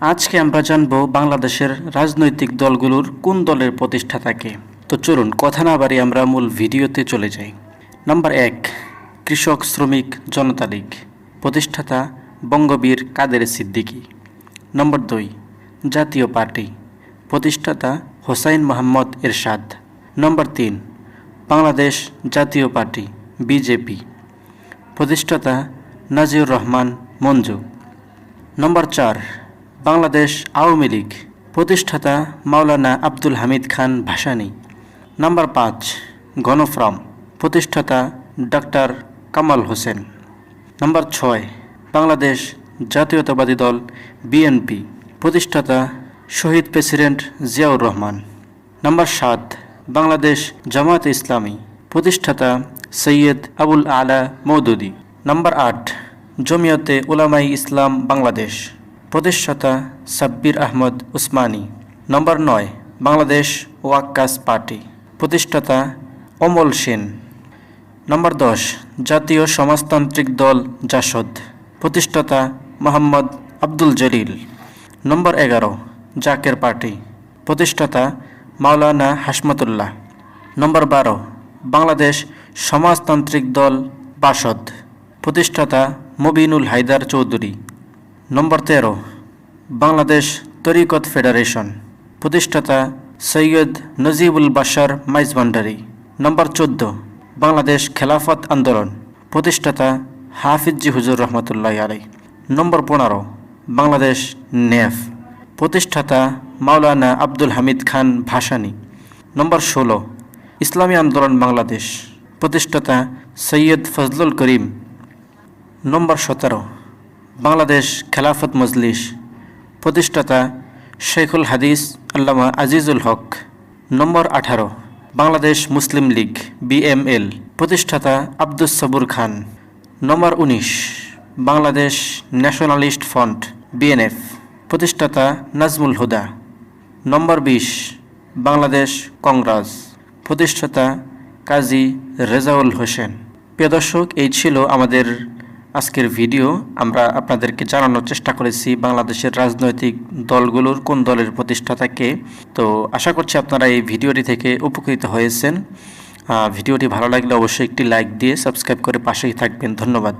আজকে আমরা জানব বাংলাদেশের রাজনৈতিক দলগুলোর কোন দলের প্রতিষ্ঠাতাকে তো চলুন কথা না বাড়ি আমরা মূল ভিডিওতে চলে যাই। নাম্বার এক, কৃষক শ্রমিক জনতা লীগ, প্রতিষ্ঠাতা বঙ্গবীর কাদের সিদ্দিকী। নম্বর দুই, জাতীয় পার্টি, প্রতিষ্ঠাতা হোসাইন মোহাম্মদ এরশাদ। নম্বর তিন, বাংলাদেশ জাতীয় পার্টি, বিজেপি। প্রতিষ্ঠাতা নাজিউর রহমান মঞ্জু। নম্বর চার বাংলাদেশ আওয়ামী লীগ প্রতিষ্ঠাতা মাওলানা আব্দুল হামিদ খান ভাসানী। নাম্বার পাঁচ, গণফ্রাম প্রতিষ্ঠাতা ডক্টর কামাল হোসেন। নাম্বার ছয়, বাংলাদেশ জাতীয়তাবাদী দল বিএনপি প্রতিষ্ঠাতা শহীদ প্রেসিডেন্ট জিয়াউর রহমান। নাম্বার সাত, বাংলাদেশ জামাত ইসলামী প্রতিষ্ঠাতা সৈয়দ আবুল আলা মৌদুদি। নাম্বার আট, জমিয়তে উলামাই ইসলাম বাংলাদেশ। প্রতিষ্ঠাতা সাব্বির আহমদ উসমানী। নম্বর নয়, বাংলাদেশ ওয়াক্কাস পার্টি। প্রতিষ্ঠাতা অমল সেন। নম্বর দশ, জাতীয় সমাজতান্ত্রিক দল জাসদ। প্রতিষ্ঠাতা মোহাম্মদ আব্দুল জলিল। নম্বর এগারো, জাকের পার্টি। প্রতিষ্ঠাতা মাওলানা হাসমতুল্লাহ নম্বর বারো, বাংলাদেশ সমাজতান্ত্রিক দল বাসদ। প্রতিষ্ঠাতা মবিনুল হায়দার চৌধুরী। নম্বর তেরো, বাংলাদেশ তরিকত ফেডারেশন, প্রতিষ্ঠাতা সৈয়দ নজিবুল বাশার মাইজভান্ডারি নম্বর চোদ্দ, বাংলাদেশ খেলাফত আন্দোলন, প্রতিষ্ঠাতা হাফিজি হুজুর রহমতুল্লাহ আলাই নম্বর পনেরো, বাংলাদেশ নেফ, প্রতিষ্ঠাতা মাওলানা আব্দুল হামিদ খান ভাসানী। নম্বর ষোলো, ইসলামী আন্দোলন বাংলাদেশ, প্রতিষ্ঠাতা সৈয়দ ফজলুল করিম। নম্বর সতেরো বাংলাদেশ খেলাফত মজলিস প্রতিষ্ঠাতা শেখুল হাদিস আল্লামা আজিজুল হক, নম্বর আঠারো, বাংলাদেশ মুসলিম লীগ, বিএমএল, প্রতিষ্ঠাতা আব্দুস সবুর খান, নম্বর উনিশ, বাংলাদেশ ন্যাশনালিস্ট ফ্রন্ট, বিএনএফ, প্রতিষ্ঠাতা নাজমুল হুদা, নম্বর বিশ, বাংলাদেশ কংগ্রেস, প্রতিষ্ঠাতা কাজী রেজাউল হোসেন। প্রিয় দর্শক, এই ছিল আমাদের আজকের ভিডিও আমরা আপনাদেরকে জানানোর চেষ্টা করেছি বাংলাদেশের রাজনৈতিক দলগুলোর কোন দলের প্রতিষ্ঠাতাকে। তো আশা করছি আপনারা এই ভিডিওটি থেকে উপকৃত হয়েছেন। ভিডিওটি ভালো লাগলে অবশ্যই একটি লাইক দিয়ে সাবস্ক্রাইব করে পাশেই থাকবেন। ধন্যবাদ।